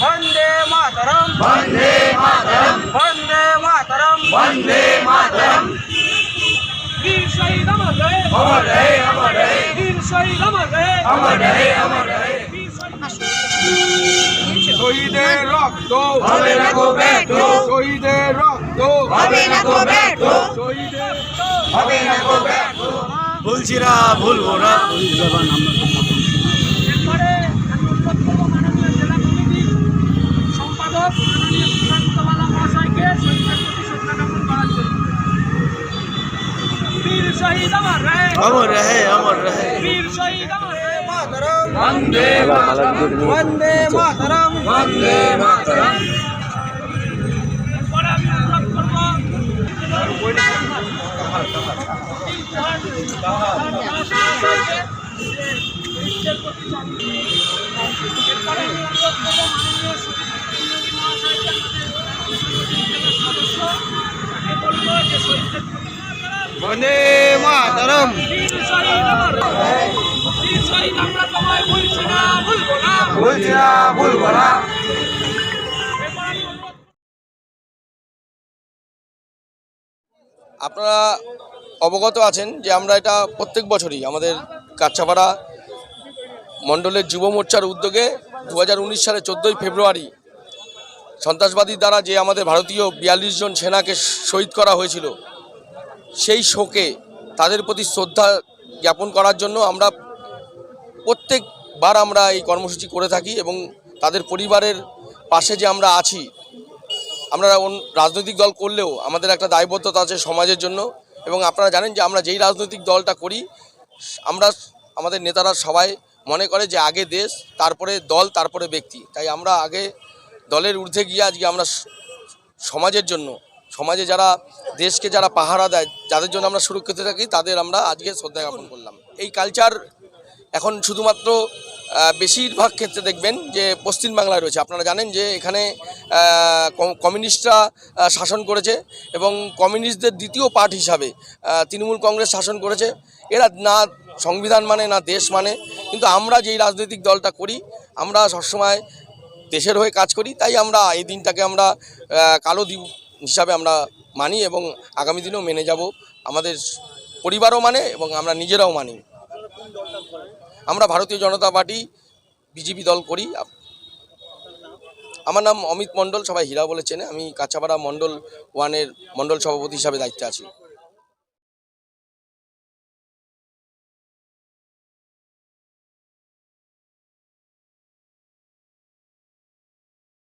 বন্দে মাতরম। বন্দে মাতরম। বন্দে মাতরম। বন্দে মাতরম। বীর শহীদ অমর রহে অমর রহে অমর রহে বীর শহীদ অমর রহে অমর রহে অমর রহে শহীদের রক্ত হবে না গো ব্যর্থ শহীদের রক্ত। হবে না গো ব্যর্থ। শহীদের হবে না গো ব্যর্থ। ভুলছি না ভুলবো না। এরপরে উত্তরপূর্ব মাননীয় জেলা কমিটির সম্পাদক মাননীয় সুশান্তবালা মহাশয়কে শহীদের প্রতি শ্রদ্ধা জ্ঞাপন করার জন্য। বীর শহীদ আমার রে অমর রহে অমর রহে বীর শহীদ আমার রে মাতরম বন্দে মাতরম। বন্দে মাতরম। বন্দে মাতরম এরপরে আমি অনুরোধ করব এরপরে আমি অনুরোধ করব মাননীয় সুদীপ মহাশয়কে আমাদের সদস্য তাকে বলব যে শহীদদের বন্দে মাতরম। আমার। তোমায় না ভুলবো না। না ভুলবো না। আপনারা অবগত আছেন যে আমরা এটা প্রত্যেক বছরই আমাদের কাছাপাড়া মণ্ডলের যুব মোর্চার উদ্যোগে দু সালে চোদ্দোই ফেব্রুয়ারি সন্ত্রাসবাদী দ্বারা যে আমাদের ভারতীয় বিয়াল্লিশ জন সেনাকে শহীদ করা হয়েছিল, সেই শোকে তাদের প্রতি শ্রদ্ধা জ্ঞাপন করার জন্য আমরা প্রত্যেকবার আমরা এই কর্মসূচি করে থাকি এবং তাদের পরিবারের পাশে যে আমরা আছি, আমরা রাজনৈতিক দল করলেও আমাদের একটা দায়বদ্ধতা আছে সমাজের জন্য এবং আপনারা জানেন যে আমরা যেই রাজনৈতিক দলটা করি, আমরা আমাদের নেতারা সবাই মনে করে যে আগে দেশ, তারপরে দল, তারপরে ব্যক্তি। তাই আমরা আগে দলের ঊর্ধ্বে গিয়ে আজকে আমরা সমাজের জন্য, সমাজে যারা, দেশকে যারা পাহারা দেয়, যাদের জন্য আমরা সুরক্ষিত থাকি, তাদের আমরা আজকে শ্রদ্ধা জ্ঞাপন করলাম। এই কালচার এখন শুধুমাত্র বেশিরভাগ ক্ষেত্রে দেখবেন যে পশ্চিম বাংলায় রয়েছে। আপনারা জানেন যে এখানে কমিউনিস্টরা শাসন করেছে এবং কমিউনিস্টদের দ্বিতীয় পার্ট হিসাবে তৃণমূল কংগ্রেস শাসন করেছে। এরা না সংবিধান মানে না দেশ মানে। কিন্তু আমরা যেই রাজনৈতিক দলটা করি, আমরা সবসময় দেশের হয়ে কাজ করি, তাই আমরা এই দিনটাকে আমরা কালো দিন হিসাবে আমরা মানি এবং আগামী দিনেও মেনে যাব। আমাদের পরিবারও মানে এবং আমরা নিজেরাও মানি। আমরা ভারতীয় জনতা পার্টি, বিজেপি দল করি। আমার নাম অমিত মণ্ডল, সবাই হীরা বলে চেনে। আমি কাছাপাড়া মণ্ডল ওয়ানের মণ্ডল সভাপতি হিসাবে দায়িত্বে আছি।